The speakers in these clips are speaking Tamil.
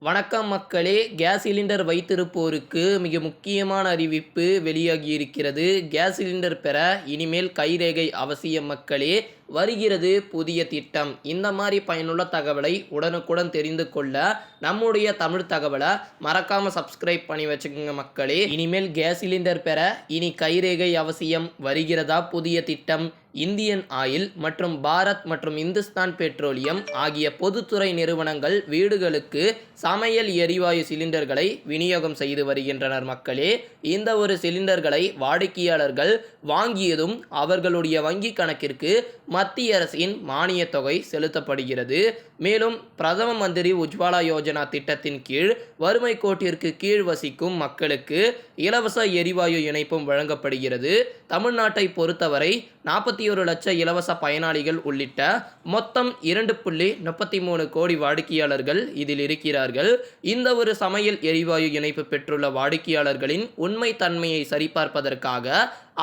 வணக்கம் மக்களே கேஸ் சிலிண்டர் வைத்திருப்போருக்கு மிக முக்கியமான அறிவிப்பு வெளியாகி இருக்கிறது கேஸ் சிலிண்டர் பெற இனிமேல் கைரேகை அவசியம் மக்களே. வருகிறது புதிய திட்டம். இந்த மாதிரி பயனுள்ள தகவலை உடனுக்குடன் தெரிந்து கொள்ள நம்முடைய தமிழ் தகவலை மறக்காம சப்ஸ்கிரைப் பண்ணி வச்சுக்கோங்க மக்களே. இனிமேல் கேஸ் சிலிண்டர் பெற இனி கைரேகை அவசியம் வருகிறதா? புதிய திட்டம் இந்தியன் ஆயில் மற்றும் பாரத் மற்றும் இந்துஸ்தான் பெட்ரோலியம் ஆகிய பொதுத்துறை நிறுவனங்கள் வீடுகளுக்கு சமையல் எரிவாயு சிலிண்டர்களை விநியோகம் செய்து வருகின்றனர் மக்களே. இந்த ஒரு சிலிண்டர்களை வாடிக்கையாளர்கள் வாங்கியதும் அவர்களுடைய வங்கி கணக்கிற்கு மத்திய அரசின் மானியத் தொகை செலுத்தப்படுகிறது. மேலும் பிரதம மந்திரி உஜ்வாலா யோஜனா திட்டத்தின் கீழ் வறுமை கோட்டிற்கு கீழ் வசிக்கும் மக்களுக்கு இலவச எரிவாயு இணைப்பும் வழங்கப்படுகிறது. தமிழ்நாட்டை பொறுத்தவரை நாற்பத்தி ஒரு லட்சம் இலவச பயனாளிகள் உள்ளிட்ட மொத்தம் இரண்டு புள்ளி முப்பத்தி மூணு கோடி வாடிக்கையாளர்கள் இதில் இருக்கிறார்கள். இந்த ஒரு சமையல் எரிவாயு இணைப்பு பெற்றுள்ள வாடிக்கையாளர்களின் உண்மை தன்மையை சரிபார்ப்பதற்காக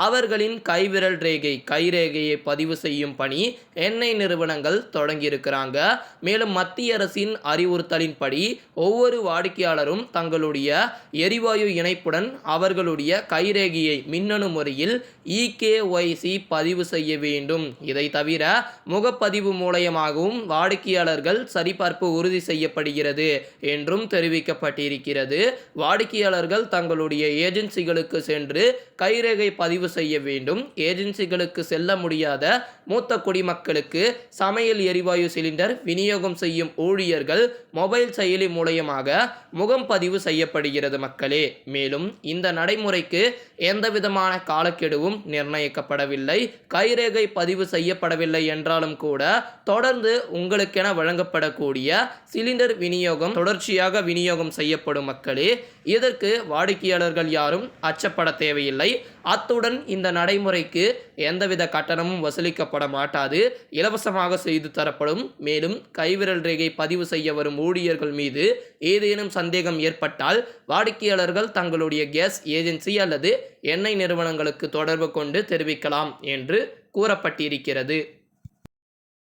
அவர்களின் கைவிரல் ரேகை கைரேகையை பதிவு செய்யும் பணி எண்ணெய் நிறுவனங்கள் தொடங்கியிருக்கிறாங்க. மேலும் மத்திய அரசின் அறிவுறுத்தலின்படி ஒவ்வொரு வாடிக்கையாளரும் தங்களுடைய எரிவாயு இணைப்புடன் அவர்களுடைய கைரேகையை மின்னணு முறையில் இகேஒய்சி பதிவு செய்ய வேண்டும். இதை தவிர முகப்பதிவு மூலயமாகவும் வாடிக்கையாளர்கள் சரிபார்ப்பு உறுதி செய்யப்படுகிறது என்றும் தெரிவிக்கப்பட்டிருக்கிறது. வாடிக்கையாளர்கள் தங்களுடைய ஏஜென்சிகளுக்கு சென்று கைரேகை பதிவு செய்ய வேண்டும். ஏஜென்சிகளுக்கு செல்ல முடியாத மூத்த குடிமக்களுக்கு சமையல் எரிவாயு சிலிண்டர் விநியோகம் செய்யும் ஊழியர்கள் மொபைல் செயலி மூலயமாக முகம் பதிவு செய்யப்படுகிறது மக்களே. மேலும் இந்த நடைமுறைக்கு எந்தவிதமான காலக்கெடுவும் நிர்ணயிக்கப்படவில்லை. கைரேகை பதிவு செய்யப்படவில்லை என்றாலும் கூட தொடர்ந்து உங்களுக்கென வழங்கப்படக்கூடிய சிலிண்டர் விநியோகம் தொடர்ச்சியாக விநியோகம் செய்யப்படும் மக்களே. இதற்கு வாடிக்கையாளர்கள் யாரும் அச்சப்பட தேவையில்லை. அத்துடன் இந்த நடைமுறைக்கு எந்தவித கட்டணமும் வசூலிக்கப்பட மாட்டாது. இலவசமாக செய்து தரப்படும். மேலும் கைவிரல் ரேகை பதிவு செய்ய வரும் ஊழியர்கள் மீது ஏதேனும் சந்தேகம் ஏற்பட்டால் வாடிக்கையாளர்கள் தங்களுடைய கேஸ் ஏஜென்சி அல்லது எண்ணெய் நிறுவனங்களுக்கு தொடர்பு கொண்டு தெரிவிக்கலாம் என்று கூறப்பட்டிருக்கிறது.